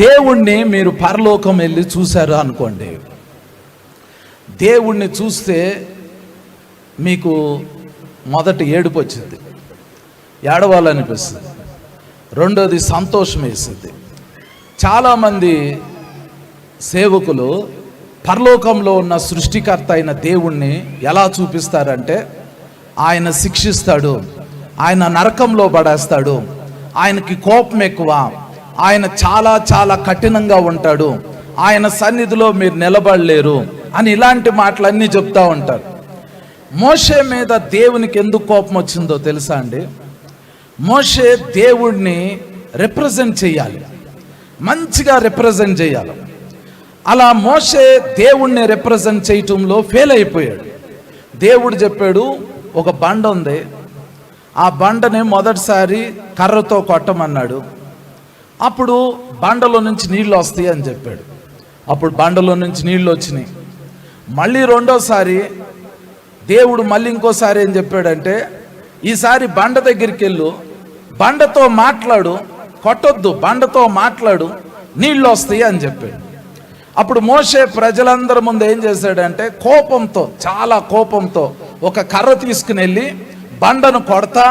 దేవుణ్ణి మీరు పరలోకం వెళ్ళి చూశారు అనుకోండి. దేవుణ్ణి చూస్తే మీకు మొదట ఏడుపు వచ్చింది. ఏడవాలనిపిస్తుంది. రెండోది సంతోషం వేసింది. చాలామంది సేవకులు పరలోకంలో ఉన్న సృష్టికర్త అయిన దేవుణ్ణి ఎలా చూపిస్తారంటే ఆయన శిక్షిస్తాడు ఆయన నరకంలో పడేస్తాడు ఆయనకి కోపం ఎక్కువ ఆయన చాలా చాలా కఠినంగా ఉంటాడు. ఆయన సన్నిధిలో మీరు నిలబడలేరు అని ఇలాంటి మాటలన్నీ చెప్తా ఉంటారు. మోషే మీద దేవునికి ఎందుకు కోపం వచ్చిందో తెలుసా అండి? మోషే దేవుడిని రిప్రజెంట్ చేయాలి. మంచిగా రిప్రజెంట్ చేయాలి. అలా మోషే దేవుణ్ణి రిప్రజెంట్ చేయటంలో ఫెయిల్ అయిపోయాడు. దేవుడు చెప్పాడు ఒక బండ ఉంది. ఆ బండని మొదటిసారి కర్రతో కొట్టమన్నాడు. అప్పుడు బండలో నుంచి నీళ్ళు వస్తాయి అని చెప్పాడు. అప్పుడు బండలో నుంచి నీళ్ళు వచ్చినాయి. మళ్ళీ రెండోసారి దేవుడు మళ్ళీ ఇంకోసారి ఏం చెప్పాడంటే ఈసారి బండ దగ్గరికి వెళ్ళు బండతో మాట్లాడు కొట్టొద్దు బండతో మాట్లాడు నీళ్ళు వస్తాయి అని చెప్పాడు. అప్పుడు మోసే ప్రజలందరి ముందు ఏం చేశాడంటే కోపంతో చాలా కోపంతో ఒక కర్ర తీసుకుని వెళ్ళి బండను కొడతా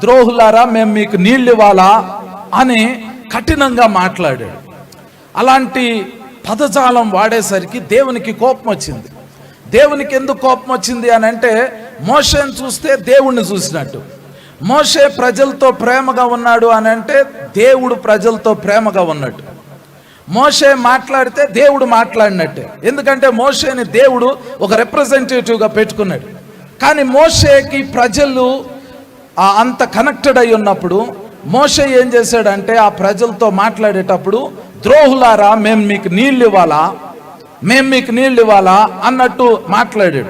ద్రోహులారా మేము మీకు నీళ్ళు ఇవ్వాలా అని కఠినంగా మాట్లాడాడు. అలాంటి పదజాలం వాడేసరికి దేవునికి కోపం వచ్చింది. దేవునికి ఎందుకు కోపం వచ్చింది అని అంటే మోషేని చూస్తే దేవుణ్ణి చూసినట్టు. మోషే ప్రజలతో ప్రేమగా ఉన్నాడు అని అంటే దేవుడు ప్రజలతో ప్రేమగా ఉన్నట్టు. మోషే మాట్లాడితే దేవుడు మాట్లాడినట్టే. ఎందుకంటే మోషేని దేవుడు ఒక రిప్రజెంటేటివ్గా పెట్టుకున్నాడు. కానీ మోషేకి ప్రజలు అంత కనెక్టెడ్ అయి ఉన్నప్పుడు మోషే ఏం చేశాడంటే ఆ ప్రజలతో మాట్లాడేటప్పుడు ద్రోహులారా మేము మీకు నీళ్ళు ఇవ్వాలా? మేము మీకు నీళ్ళు ఇవ్వాలా? అన్నట్టు మాట్లాడాడు.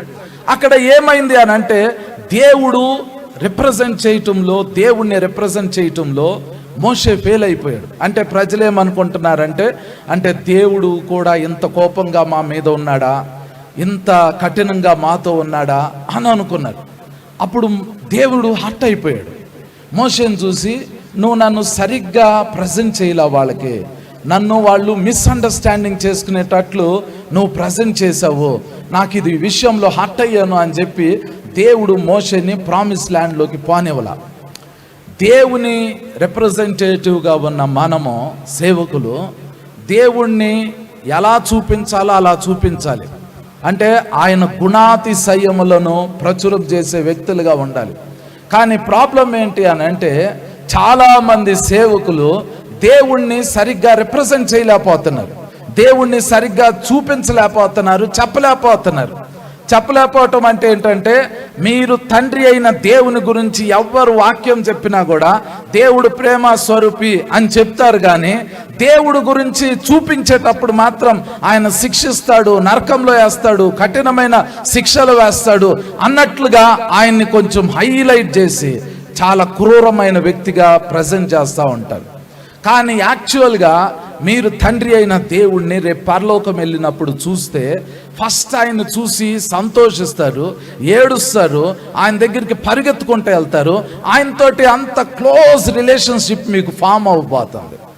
అక్కడ ఏమైంది అని అంటే దేవుడు రిప్రజెంట్ చేయటంలో దేవుణ్ణి రిప్రజెంట్ చేయటంలో మోసే ఫెయిల్ అయిపోయాడు. అంటే ప్రజలేమనుకుంటున్నారంటే అంటే దేవుడు కూడా ఇంత కోపంగా మా మీద ఉన్నాడా? ఇంత కఠినంగా మాతో ఉన్నాడా? అని అనుకున్నారు. అప్పుడు దేవుడు హట్ అయిపోయాడు. మోషేని చూసి నువ్వు నన్ను సరిగ్గా ప్రజెంట్ చేయలే వాళ్ళకి. నన్ను వాళ్ళు మిస్అండర్స్టాండింగ్ చేసుకునేటట్లు నువ్వు ప్రజెంట్ చేసావు. నాకు ఇది విషయంలో హర్ట్ అయ్యాను అని చెప్పి దేవుడు మోషన్ని ప్రామిస్ ల్యాండ్లోకి పోనివ్వాల. దేవుని రిప్రజెంటేటివ్గా ఉన్న మనము సేవకులు దేవుణ్ణి ఎలా చూపించాలో అలా చూపించాలి. అంటే ఆయన గుణాతిశయములను ప్రచురం చేసే వ్యక్తులుగా ఉండాలి. కానీ ప్రాబ్లం ఏంటి అని అంటే చాలామంది సేవకులు దేవుణ్ణి సరిగ్గా రిప్రజెంట్ చేయలేకపోతున్నారు. దేవుణ్ణి సరిగ్గా చూపించలేకపోతున్నారు చెప్పలేకపోతున్నారు. చెప్పలేకపోవటం అంటే ఏంటంటే మీరు తండ్రి అయిన దేవుని గురించి ఎవ్వరు వాక్యం చెప్పినా కూడా దేవుడు ప్రేమ స్వరూపి అని చెప్తారు కానీ దేవుడు గురించి చూపించేటప్పుడు మాత్రం ఆయన శిక్షిస్తాడు నరకంలో వేస్తాడు కఠినమైన శిక్షలు వేస్తాడు అన్నట్లుగా ఆయన్ని కొంచెం హైలైట్ చేసి చాలా క్రూరమైన వ్యక్తిగా ప్రజెంట్ చేస్తూ ఉంటారు. కానీ యాక్చువల్గా మీరు తండ్రి అయిన దేవుణ్ణి రేపు పరలోకం వెళ్ళినప్పుడు చూస్తే ఫస్ట్ ఆయన చూసి సంతోషిస్తారు ఏడుస్తారు ఆయన దగ్గరికి పరిగెత్తుకుంటూ వెళ్తారు. ఆయనతోటి అంత క్లోజ్ రిలేషన్షిప్ మీకు ఫామ్ అవ్వబోతుంది.